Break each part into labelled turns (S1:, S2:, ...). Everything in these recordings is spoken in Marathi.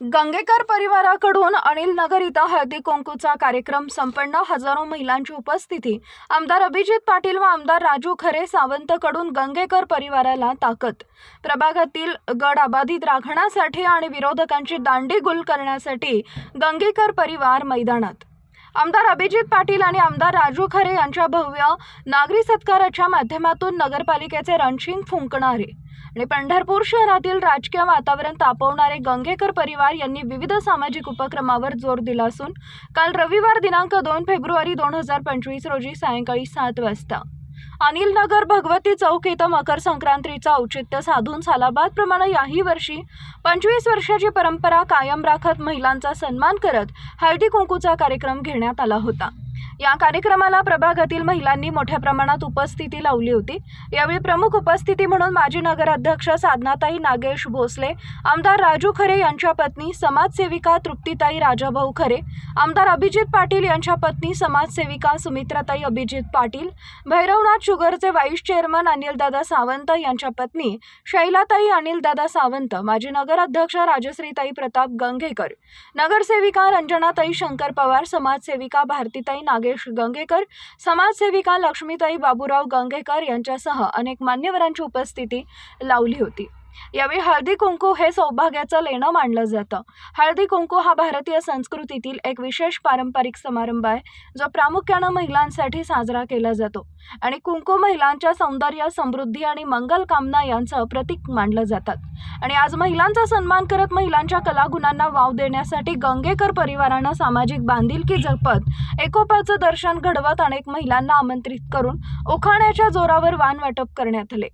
S1: गंगेकर परिवाराकडून अनिल नगर इथं हळदी कुंकूचा कार्यक्रम संपन्न. हजारो महिलांची उपस्थिती. आमदार अभिजित पाटील व आमदार राजू खरे सावंतकडून गंगेकर परिवाराला ताकद. प्रभागातील गड अबाधित राखण्यासाठी आणि विरोधकांची दांडी गुल करण्यासाठी गंगेकर परिवार मैदानात. आमदार अभिजित पाटील आणि आमदार राजू खरे यांच्या भव्य नागरी सत्काराच्या माध्यमातून नगरपालिकेचे रणशिंग फुंकणारे. आणि पंढरपूर शहरातील राजकीय वातावरण तापवणारे गंगेकर परिवार यांनी विविध सामाजिक उपक्रमावर जोर दिला असून काल रविवार दिनांक दोन फेब्रुवारी दोन हजार पंचवीस रोजी सायंकाळी सात वाजता. अनिल नगर भगवती चौक इथं मकर संक्रांतीचं औचित्य साधून सालाबादप्रमाणे याही वर्षी पंचवीस वर्षाची परंपरा कायम राखत महिलांचा सन्मान करत हळदी कुंकूचा कार्यक्रम घेण्यात आला होता. या कार्यक्रमाला प्रभागातील महिलांनी मोठ्या प्रमाणात उपस्थिती लावली होती. यावेळी प्रमुख उपस्थिती म्हणून माजी नगराध्यक्ष साधनाताई नागेश भोसले आमदार राजू खरे यांच्या पत्नी समाजसेविका तृप्तीताई राजाभाऊ खरे आमदार अभिजित पाटील यांच्या पत्नी समाजसेविका सुमित्राताई अभिजित पाटील भैरवनाथ शुगरचे व्हाईस चेअरमन अनिलदादा सावंत यांच्या पत्नी शैलाताई अनिलदादा सावंत माजी नगराध्यक्ष राजश्रीताई प्रताप गंगेकर नगरसेविका रंजनाताई शंकर पवार समाजसेविका भारतीताई नागे नागेश गंगेकर समाजसेविका लक्ष्मीताई बाबूराव गंगेकर यांच्यासह अनेक मान्यवरांची उपस्थिती लावली होती. यावेळी हळदी कुंकू हे सौभाग्याचं लेणं मानलं जातं. हळदी कुंकू हा भारतीय संस्कृतीतील एक विशेष पारंपरिक समारंभ आहे जो प्रामुख्यानं महिलांसाठी साजरा केला जातो. आणि कुंकू महिलांच्या सौंदर्य समृद्धी आणि मंगल कामना यांचं प्रतीक मानलं जातात. आणि आज महिलांचा सन्मान करत महिलांच्या कलागुणांना वाव देण्यासाठी गंगेकर परिवारानं सामाजिक बांधिलकी जपत एकोपाचं दर्शन घडवत अनेक महिलांना आमंत्रित करून उखाण्याच्या जोरावर वाण वाटप करण्यात आले.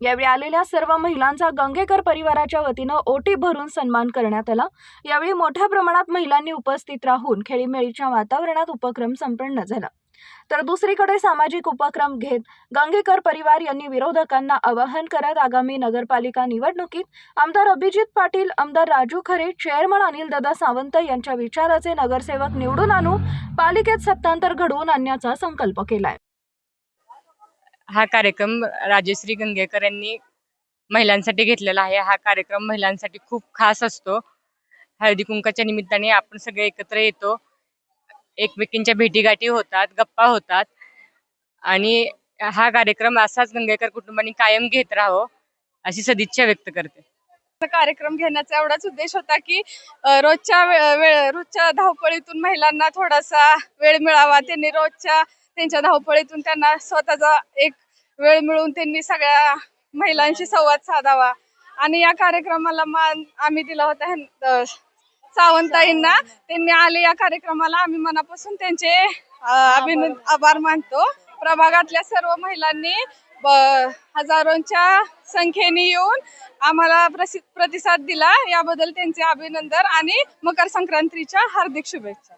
S1: यावेळी आलेल्या सर्व महिलांचा गंगेकर परिवाराच्या वतीनं ओटी भरून सन्मान करण्यात आला. यावेळी मोठ्या प्रमाणात महिलांनी उपस्थित राहून खेळीमेळीच्या वातावरणात उपक्रम संपन्न झाला. तर दुसरीकडे सामाजिक उपक्रम घेत गंगेकर परिवार यांनी विरोधकांना आवाहन करत आगामी नगरपालिका निवडणुकीत आमदार अभिजित पाटील आमदार राजू खरे चेअरमन अनिलदादा सावंत यांच्या विचाराचे नगरसेवक निवडून आणून पालिकेत सत्तांतर घडवून आणण्याचा संकल्प केलाय.
S2: हा कार्यक्रम राजश्री गंगेकर यांनी महिलांसाठी घेतलेला आहे. हा कार्यक्रम महिलांसाठी खूप खास असतो. हळदी कुंकाच्या निमित्ताने आपण सगळे एकत्र येतो. एकमेकींच्या भेटीगाठी होतात गप्पा होतात. आणि हा कार्यक्रम असाच गंगेकर कुटुंबाने कायम घेत राहावं अशी सदिच्छा व्यक्त करते.
S3: कार्यक्रम घेण्याचा एवढाच उद्देश होता की रोजच्या वे- वेळ रोजच्या धावपळीतून महिलांना थोडासा वेळ मिळावा. त्यांनी रोजच्या त्यांच्या धावपळीतून त्यांना स्वतःचा एक वेळ मिळून त्यांनी सगळ्या महिलांशी संवाद साधावा. आणि या कार्यक्रमाला मान आम्ही दिला होता सावंताईंना. त्यांनी आले या कार्यक्रमाला. आम्ही मनापासून त्यांचे अभिनंद आभार मानतो. प्रभागातल्या सर्व महिलांनी ब- हजारोंच्या संख्येने येऊन आम्हाला प्रसि- प्रतिसाद दिला. याबद्दल त्यांचे अभिनंदन आणि मकर संक्रांतीच्या हार्दिक शुभेच्छा.